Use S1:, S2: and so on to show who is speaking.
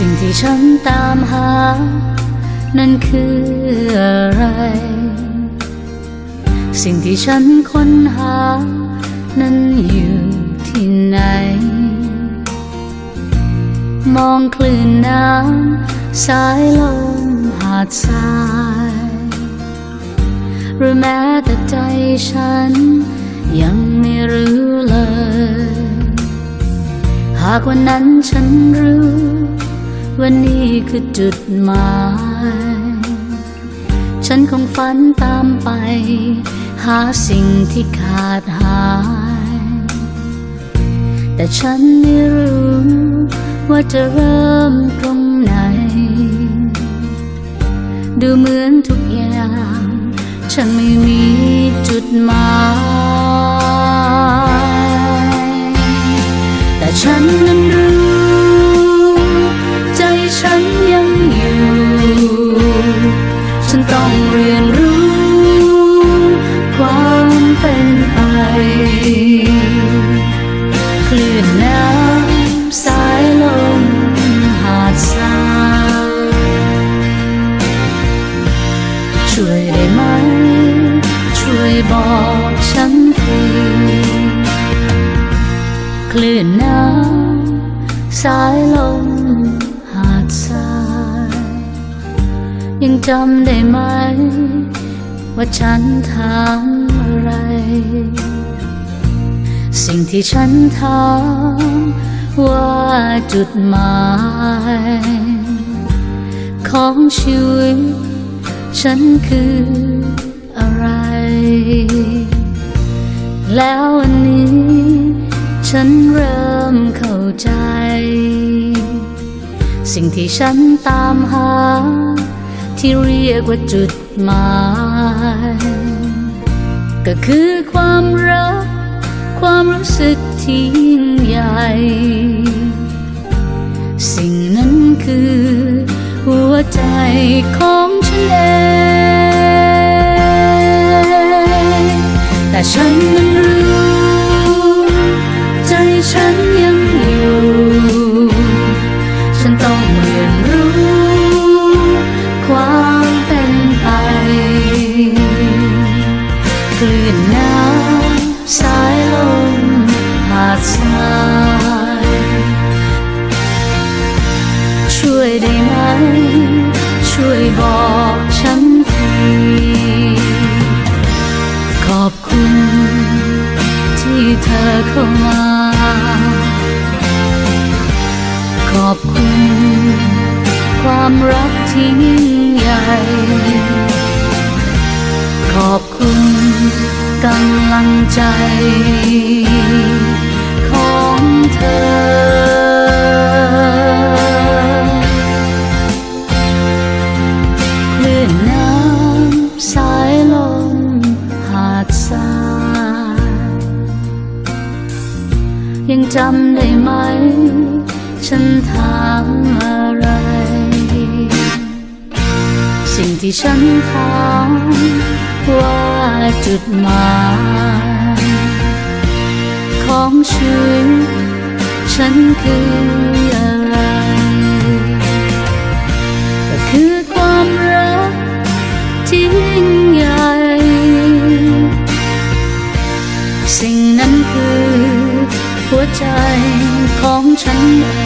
S1: สิ่งที่ฉันตามหา นั่นคืออะไร สิ่งที่ฉันค้นหา นั้นอยู่ที่ไหน มองคลื่นน้ำสายลมหาดทรายหรือแม้แต่ใจฉัน ยังไม่รู้เลย หากวันนั้นฉันรู้ ว่านี่คือจุดหมาย ฉันคงฝันตามไป หาสิ่งที่ขาดหาย แต่ฉันไม่รู้ ว่าจะเริ่มตรงไหน ดูเหมือนทุกอย่าง ฉันไม่มีจุดหมายายลมหาดทราย ยังจำได้ไหม ว่าฉันถามอะไร สิ่งที่ฉันถามว่าจุดหมาย ของชีวิตฉันคืออะไร แล้ววันนี้ฉัน สิ่งที่ฉันตามหา ที่เรียกว่าจุดหมาย ก็คือความรัก ความรู้สึกที่ยิ่งใหญ่ สิ่งนั้นคือ หัวใจของฉันเองแต่ฉัน วยบอกฉันที ขอบคุณ ที่เธอเข้ามา ขอบคุณ ความรักที่ยิ่งใหญ่ ขอบคุณกำลังใจ ของเธอ ยังจำได้ไหม ฉันถามอะไร สิ่งที่ฉันถามว่าจุดหมาย ของชีวิตฉันคือ สิ่ง